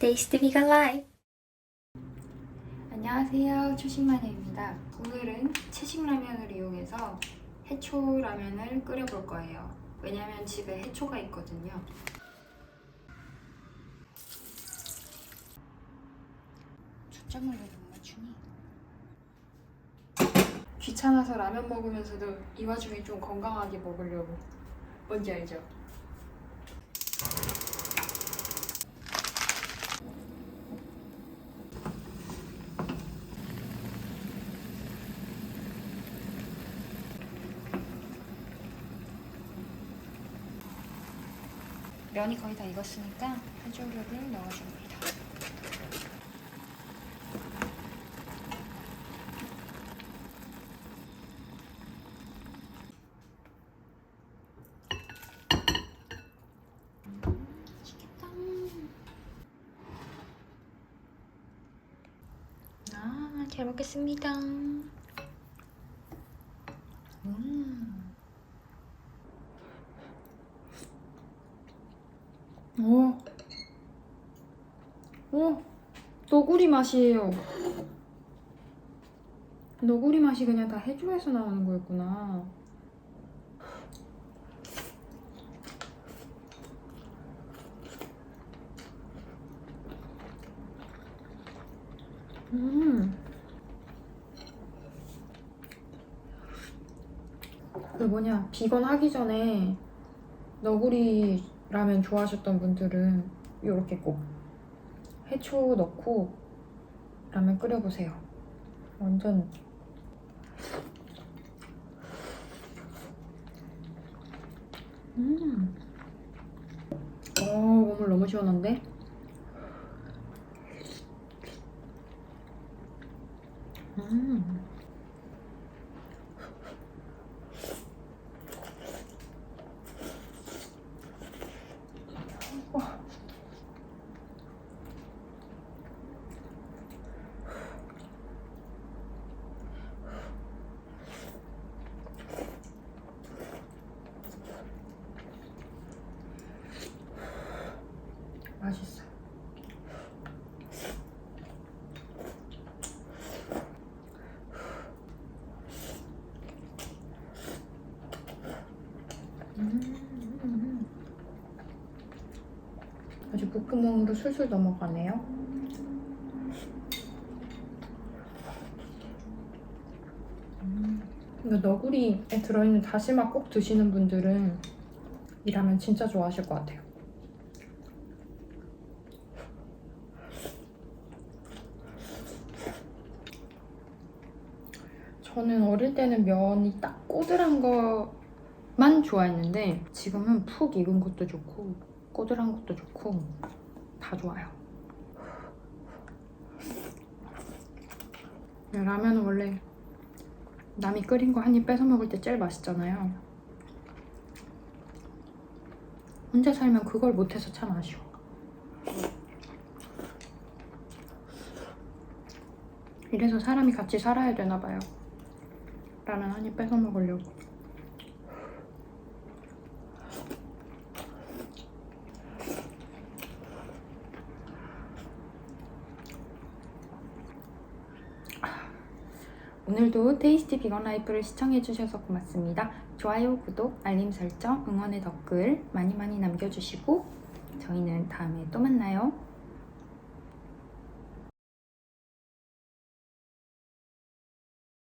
테이스트 비건 라이프 안녕하세요. 초식마녀입니다. 오늘은 채식 라면을 이용해서 해초 라면을 끓여볼 거예요. 왜냐면 집에 해초가 있거든요. 초점을 왜못 맞추니? 귀찮아서 라면 먹으면서도 이 와중에 좀 건강하게 먹으려고. 뭔지 알죠? 면이 거의 다 익었으니까 해조류를 넣어줍니다. 맛있겠다. 아, 잘 먹겠습니다. 오. 오. 너구리 맛이에요. 너구리 맛이 그냥 다 해조에서 나오는 거였구나. 음. 그 뭐냐, 비건 하기 전에 너구리 라면 좋아하셨던 분들은 이렇게 꼭 해초 넣고 라면 끓여보세요. 완전 음. 어, 몸을 너무 시원한데? 음. 맛있어. 음. 아주 목구멍으로 술술 넘어가네요. 음. 이거 너구리에 들어있는 다시마 꼭 드시는 분들은 이 라면 진짜 좋아하실 것 같아요. 저는 어릴 때는 면이 딱 꼬들한 것만 좋아했는데 지금은 푹 익은 것도 좋고 꼬들한 것도 좋고 다 좋아요. 라면은 원래 남이 끓인 거 한 입 뺏어 먹을 때 제일 맛있잖아요. 혼자 살면 그걸 못해서 참 아쉬워. 이래서 사람이 같이 살아야 되나 봐요. 라면 한 입 뺏어 먹으려고. 오늘도 테이스티 비건 라이프를 시청해주셔서 고맙습니다. 좋아요, 구독, 알림 설정, 응원의 댓글 많이 많이 남겨주시고 저희는 다음에 또 만나요.